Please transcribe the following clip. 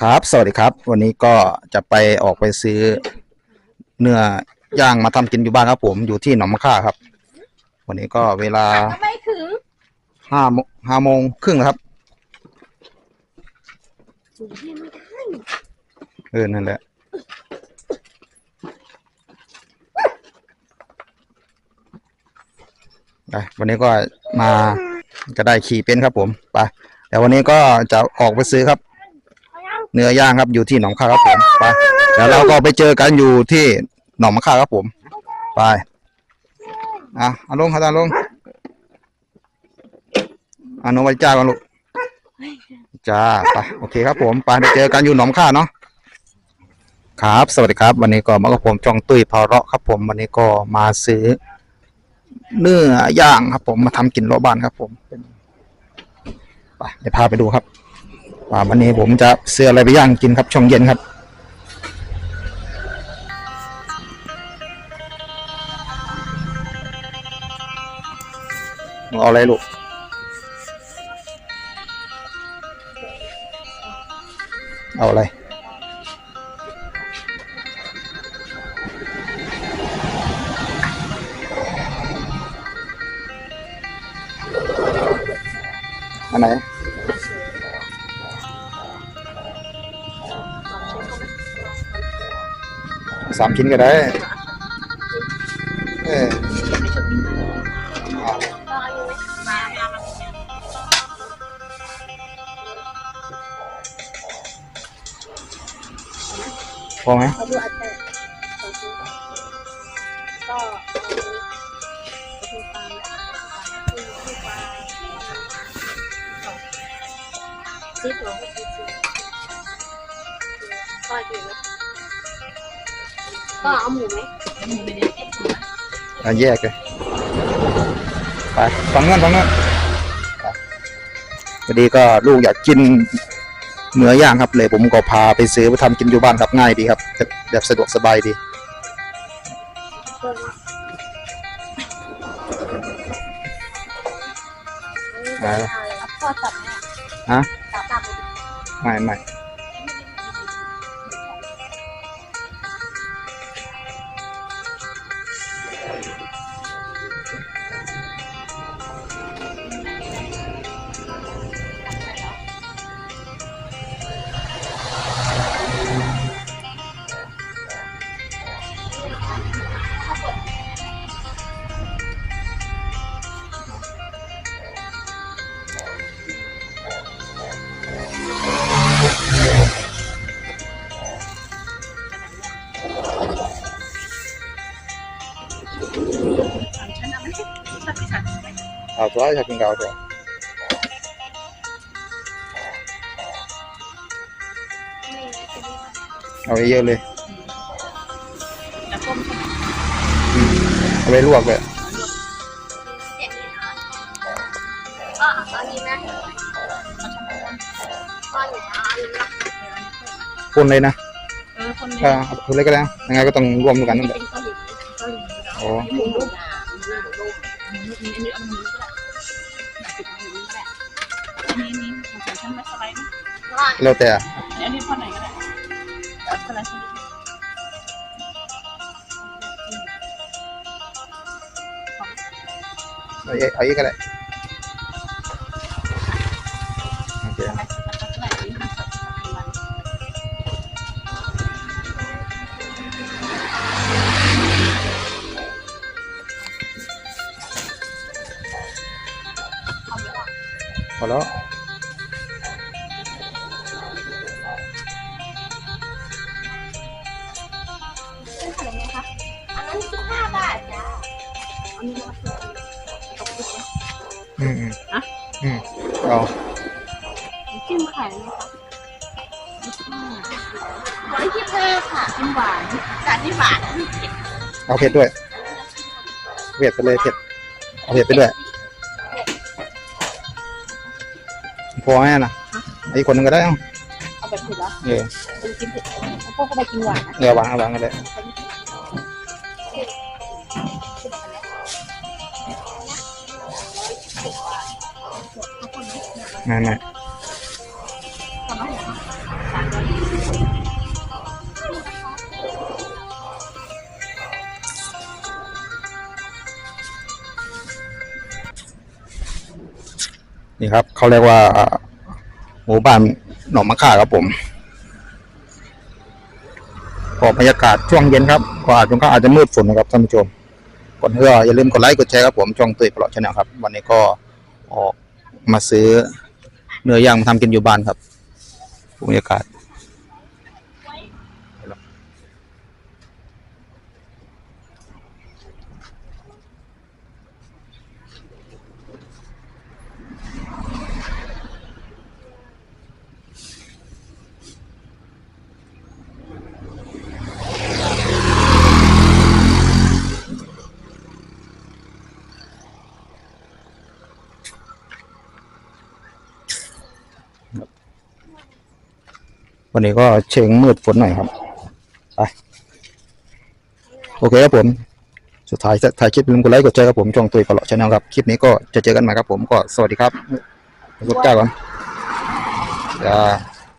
ครับ สวัสดีครับ วันนี้ก็จะไปออกไปซื้อ เนื้อย่างมาทำกินอยู่บ้านครับผมอยู่ที่หนองมะค่าครับ วันนี้ก็เวลาก็ไม่ถึงห้าโมงห้าโมงครึ่งแล้วครับ สูงที่ไม่ได้เออ นั่นแหละ ไปวันนี้ก็มาจะได้ขี่เป็นครับผม ไป แต่วันนี้ก็จะออกไปซื้อครับ เนื้อย่างครับอยู่ที่หนองค่าครับผมไปเดี๋ยวเราก็ไปเจอกันอยู่ที่หนองมะค่าครับผม ไปอะอาลงครับอาลงอะน้องไว้จ้ากันลูกจ้าไปโอเคครับผมไปไปเจอกันอยู่หนองมะค่าเนาะครับ สวัสดีครับ วันนี้ก็มากับผมจองตุ้ยพอเราะครับ ผม วันนี้ก็มาซื้อ เนื้อย่างครับ ผมมาทำกินรอบบ้านครับ ผมไปเดี๋ยวพาไปดูครับ ว่าวันนี้ผมจะซื้ออะไรไปย่างกินครับช่วงเย็นครับ เอาอะไรลูกเอาอะไรอันไหน สามชิ้นก็ได้ เอออะก็อายุมามามาพอไหมเขาดูอัตเตอร์เขาซื้อก็เอาไปฟังคือคือปลาซีตัวก็คือซี ก็อยู่ไหมก็เอาหมูไหมอะแยกเลย ไปฟังเงื่อนฟังเงื่อนไปพอดีก็ลูกอยากกินเนื้อย่างครับเลยผมก็พาไปซื้อไปทำกินอยู่บ้านครับง่ายดีครับ แบบแบบสะดวกสบายดีเพิ่มอ่าพ่อจับไหมฮะจับจับไม่ไม่ เอาตัวชอบกินเกาตัวเอาเยอะๆเลยอืมเอาไปลวกเลยก็อันนี้นะก็หนูเอาอันนี้นะคนเลยนะเออคนนี้ถ้าเอาคนเลยก็ได้ยังไงก็ต้องรวมกันนั่นแหละเป็นเกาหลีเกาหลีเนาะอ๋อ หมู นุ่มหมูนุ่มหมูนุ่มอันนี้เอาหมูก็ได้ตรงนี้ก็ได้อันนี้นี่ของฉันไม่สไลด์นะแล้วแต่อะอันนี้พอไหนก็ได้เอาสไลด์สไลด์เอาเยอะเอาเยอะก็ได้ ติดนะอืมอืมอะอืมเอาจิ้มไข่ไหมคะร้อยยี่สิบห้าค่ะจิ้มหวานจานที่บาทนี่เจ็ดเอาเผ็ดด้วยเผ็ดไปเลยเผ็ดเอาเผ็ดไปด้วย พอไหมนะอีกคนหนึงก็ได้เอ้าเอาแบบเผ็ดละเออเป็นกินเผ็ดพวกก็ไปกินหวานนะเดี๋ยววางเอาวางกันเลยไม่ไม่ทำอะ นี่ครับเขาเรียกว่าหมู่บ้านหนองมะข่าครับผมก็บรรยากาศช่วงเย็นครับก็อาจจะก็อาจจะมืดฝนนะครับท่านผู้ชมก่อนอื่ออย่าลืมกดไลค์กดแชร์ครับผมช่องตุ้ยปลอดชแนลครับ วันนี้ก็ออกมาซื้อเนื้อย่างมาทำกินอยู่บ้านครับบรรยากาศ วันนี้ก็เชงมืดฝนหน่อยครับ ไป โอเคครับผม สุดท้ายถ่ายคลิปลืมกดไลค์กดแชร์ครับผม ช่องตุยปลอดชาแนลครับ คลิปนี้ก็จะเจอกันใหม่ครับผม ก็สวัสดีครับกดจ้าก่อนจ้า